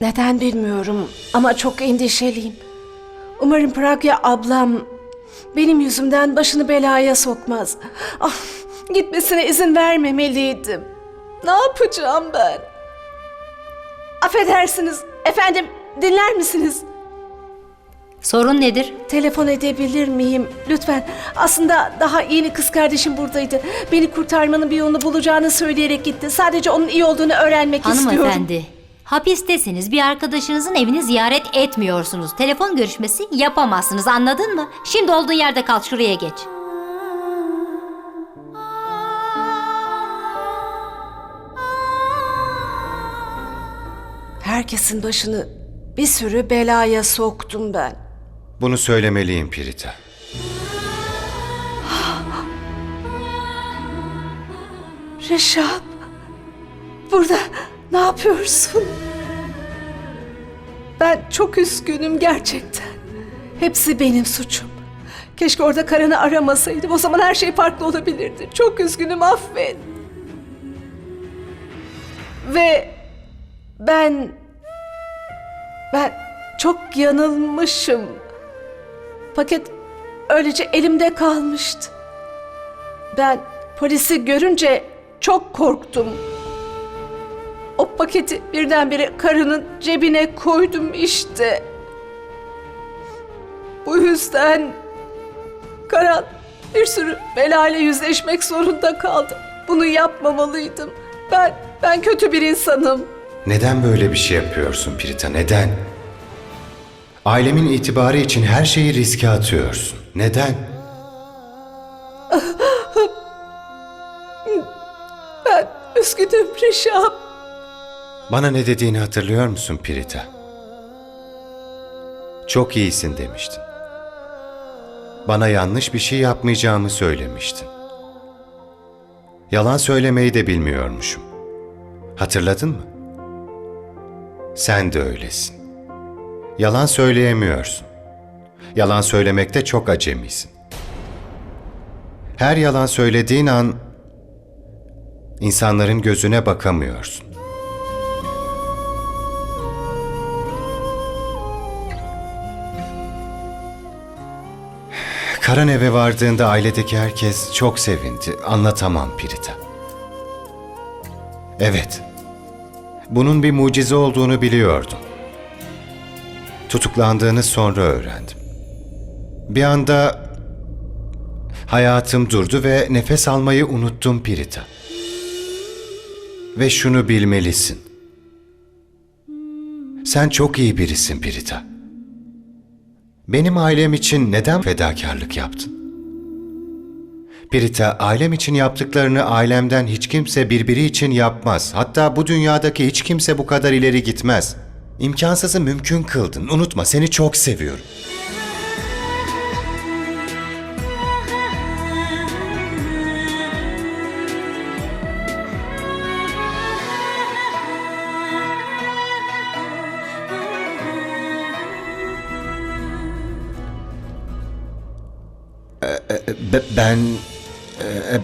Neden bilmiyorum ama çok endişeliyim. Umarım Pragya ablam benim yüzümden başını belaya sokmaz. Ah, gitmesine izin vermemeliydim. Ne yapacağım ben? Affedersiniz efendim dinler misiniz? Sorun nedir? Telefon edebilir miyim? Lütfen. Aslında daha yeni kız kardeşim buradaydı. Beni kurtarmanın bir yolunu bulacağını söyleyerek gitti. Sadece onun iyi olduğunu öğrenmek istiyorum. Hanımefendi, hapistesiniz. Bir arkadaşınızın evini ziyaret etmiyorsunuz. Telefon görüşmesi yapamazsınız anladın mı? Şimdi olduğun yerde kal şuraya geç. Herkesin başını bir sürü belaya soktum ben. Bunu söylemeliyim Pirita. Reşat, burada ne yapıyorsun? Ben çok üzgünüm gerçekten. Hepsi benim suçum. Keşke orada Karan'ı aramasaydım. O zaman her şey farklı olabilirdi. Çok üzgünüm affet. Ve ben... Ben çok yanılmışım. Paket öylece elimde kalmıştı. Ben polisi görünce çok korktum. Paketi birdenbire karının cebine koydum işte. Bu yüzden Karan bir sürü belayla yüzleşmek zorunda kaldı. Bunu yapmamalıydım. Ben, ben kötü bir insanım. Neden böyle bir şey yapıyorsun Pirita? Neden? Ailemin itibarı için her şeyi riske atıyorsun. Neden? Ben üzgünüm Rişap. Bana ne dediğini hatırlıyor musun Pirita? Çok iyisin demiştin. Bana yanlış bir şey yapmayacağımı söylemiştin. Yalan söylemeyi de bilmiyormuşum. Hatırladın mı? Sen de öylesin. Yalan söyleyemiyorsun. Yalan söylemekte çok acemisin. Her yalan söylediğin an insanların gözüne bakamıyorsun. Karan eve vardığında ailedeki herkes çok sevindi. Anlatamam Pirita. Evet. Bunun bir mucize olduğunu biliyordum. Tutuklandığını sonra öğrendim. Bir anda hayatım durdu ve nefes almayı unuttum Pirita. Ve şunu bilmelisin. Sen çok iyi birisin Pirita. Benim ailem için neden fedakarlık yaptın? Pirita, ailem için yaptıklarını ailemden hiç kimse birbiri için yapmaz. Hatta bu dünyadaki hiç kimse bu kadar ileri gitmez. İmkansızı mümkün kıldın. Unutma, seni çok seviyorum. Be- Ben e,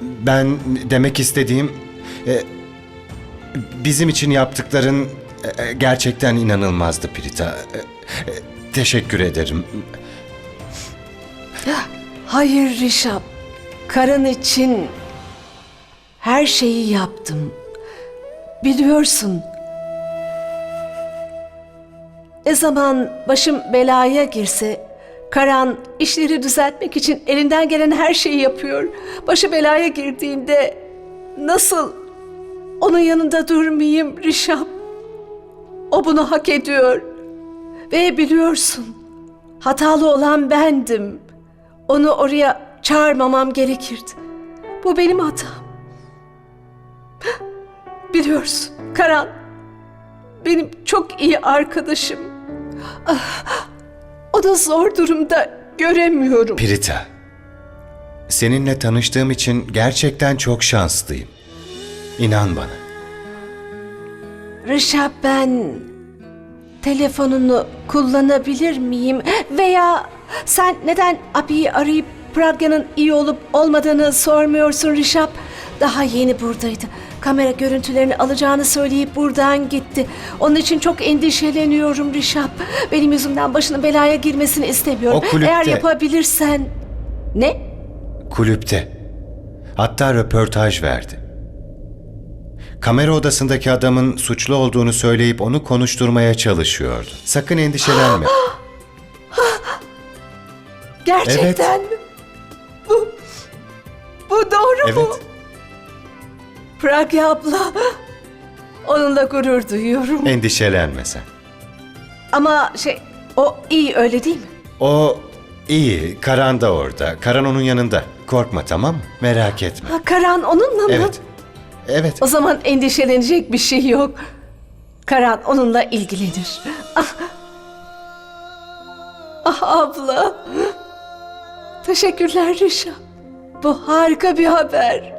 ben demek istediğim e, bizim için yaptıkların e, gerçekten inanılmazdı Prita. E, e, Teşekkür ederim. Hayır Rişap. Karın için her şeyi yaptım. Biliyorsun. Ne zaman başım belaya girse Karan işleri düzeltmek için elinden gelen her şeyi yapıyor. Başı belaya girdiğinde nasıl onun yanında durmayayım Rişap? O bunu hak ediyor. Ve biliyorsun hatalı olan bendim. Onu oraya çağırmamam gerekirdi. Bu benim hatam. Biliyorsun Karan benim çok iyi arkadaşım. Ah, da zor durumda göremiyorum. Prita, seninle tanıştığım için gerçekten çok şanslıyım. İnan bana. Rişap ben telefonunu kullanabilir miyim? Veya sen neden abiyi arayıp Pragya'nın iyi olup olmadığını sormuyorsun Rişap? Daha yeni buradaydı. Kamera görüntülerini alacağını söyleyip buradan gitti. Onun için çok endişeleniyorum Rişap. Benim yüzümden başının belaya girmesini istemiyorum. O kulüpte- Eğer yapabilirsen... Ne? Kulüpte. Hatta röportaj verdi. Kamera odasındaki adamın suçlu olduğunu söyleyip onu konuşturmaya çalışıyordu. Sakın endişelenme. Gerçekten mi? Bu... Bu doğru mu? Evet. Pragya abla. Onunla gurur duyuyorum. Endişelenme sen. Ama şey... O iyi öyle değil mi? O iyi. Karan da orada. Karan onun yanında. Korkma tamam mı? Merak etme. Ha, Karan onunla mı? Evet. Evet. O zaman endişelenecek bir şey yok. Karan onunla ilgilenir. Ah, ah abla. Teşekkürler Rişa. Bu harika bir haber.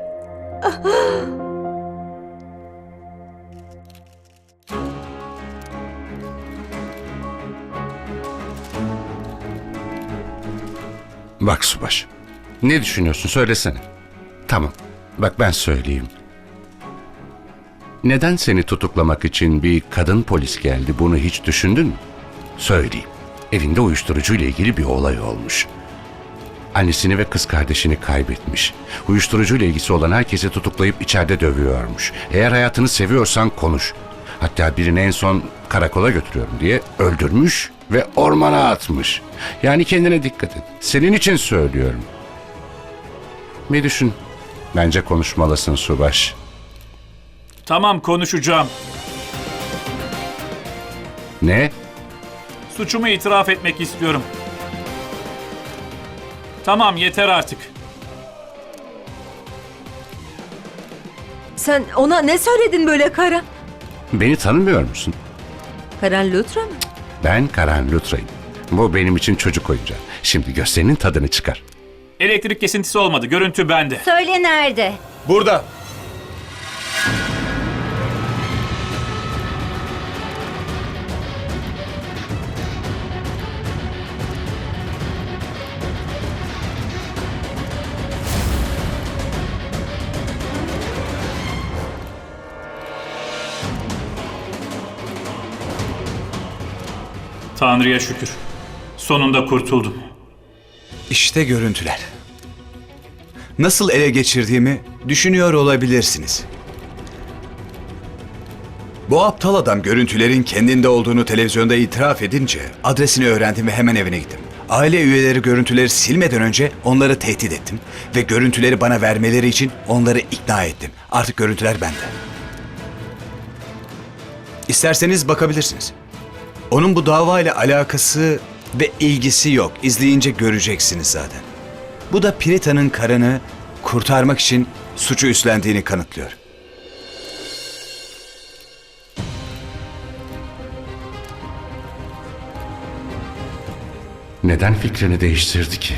Bak Subaş. Ne düşünüyorsun söylesene. Tamam. Bak ben söyleyeyim. Neden seni tutuklamak için bir kadın polis geldi bunu hiç düşündün mü? Söyleyeyim. Evinde uyuşturucu ile ilgili bir olay olmuş. Annesini ve kız kardeşini kaybetmiş. Uyuşturucu ile ilgisi olan herkesi tutuklayıp içeride dövüyormuş. Eğer hayatını seviyorsan konuş. Hatta birini en son karakola götürüyorum diye öldürmüş ve ormana atmış. Yani kendine dikkat et. Senin için söylüyorum. Bir düşün. Bence konuşmalısın Subaş. Tamam konuşacağım. Ne? Suçumu itiraf etmek istiyorum. Tamam yeter artık. Sen ona ne söyledin böyle Karan? Beni tanımıyor musun? Karan Lutra mı? Ben Karan Lutra'yım. Bu benim için çocuk oyuncağı. Şimdi gösterinin tadını çıkar. Elektrik kesintisi olmadı. Görüntü bende. Söyle nerede? Burada. Tanrı'ya şükür. Sonunda kurtuldum. İşte görüntüler. Nasıl ele geçirdiğimi düşünüyor olabilirsiniz. Bu aptal adam görüntülerin kendinde olduğunu televizyonda itiraf edince adresini öğrendim ve hemen evine gittim. Aile üyeleri görüntüleri silmeden önce onları tehdit ettim ve görüntüleri bana vermeleri için onları ikna ettim. Artık görüntüler bende. İsterseniz bakabilirsiniz. Onun bu davayla alakası ve ilgisi yok. İzleyince göreceksiniz zaten. Bu da Pirita'nın karını kurtarmak için suçu üstlendiğini kanıtlıyor. Neden fikrini değiştirdi ki?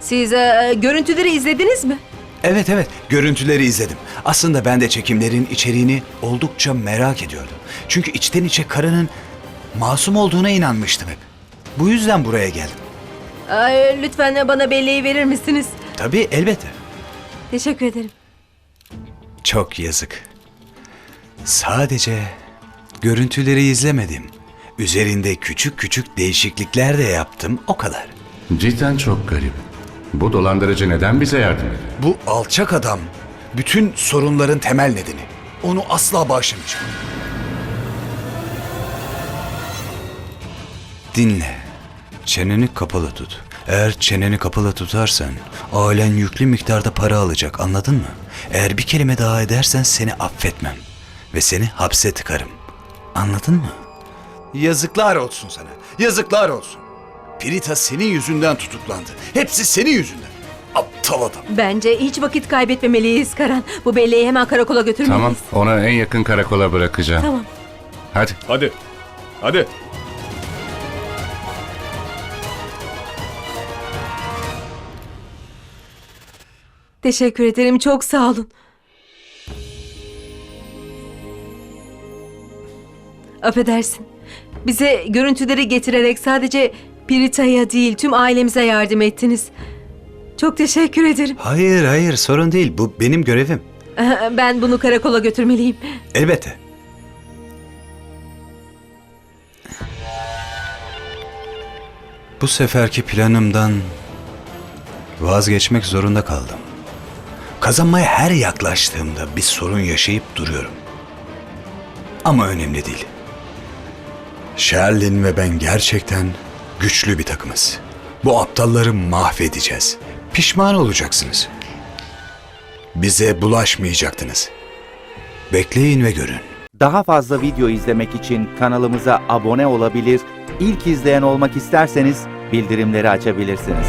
Siz e, görüntüleri izlediniz mi? Evet evet görüntüleri izledim. Aslında ben de çekimlerin içeriğini oldukça merak ediyordum. Çünkü içten içe karının masum olduğuna inanmıştım hep. Bu yüzden buraya geldim. Ay, lütfen bana belleği verir misiniz? Tabii elbette. Teşekkür ederim. Çok yazık. Sadece görüntüleri izlemedim. Üzerinde küçük küçük değişiklikler de yaptım o kadar. Cidden çok garip. Bu dolandırıcı neden bize yardım ediyor? Bu alçak adam bütün sorunların temel nedeni. Onu asla bağışlamayacağım. Dinle. Çeneni kapalı tut. Eğer çeneni kapalı tutarsan ailen yüklü miktarda para alacak anladın mı? Eğer bir kelime daha edersen seni affetmem ve seni hapse tıkarım. Anladın mı? Yazıklar olsun sana. Yazıklar olsun. Pirita senin yüzünden tutuklandı. Hepsi senin yüzünden. Aptal adam. Bence hiç vakit kaybetmemeliyiz Karan. Bu belleği hemen karakola götürmeliyiz. Tamam, onu en yakın karakola bırakacağım. Tamam. Hadi. Hadi. Hadi. Teşekkür ederim. Çok sağ olun. Affedersin. Bize görüntüleri getirerek sadece Pirita'ya değil tüm ailemize yardım ettiniz. Çok teşekkür ederim. Hayır hayır sorun değil bu benim görevim. Ben bunu karakola götürmeliyim. Elbette. Bu seferki planımdan vazgeçmek zorunda kaldım. Kazanmaya her yaklaştığımda bir sorun yaşayıp duruyorum. Ama önemli değil. Sherlin ve ben gerçekten güçlü bir takımız. Bu aptalları mahvedeceğiz. Pişman olacaksınız. Bize bulaşmayacaktınız. Bekleyin ve görün. Daha fazla video izlemek için kanalımıza abone olabilir, ilk izleyen olmak isterseniz bildirimleri açabilirsiniz.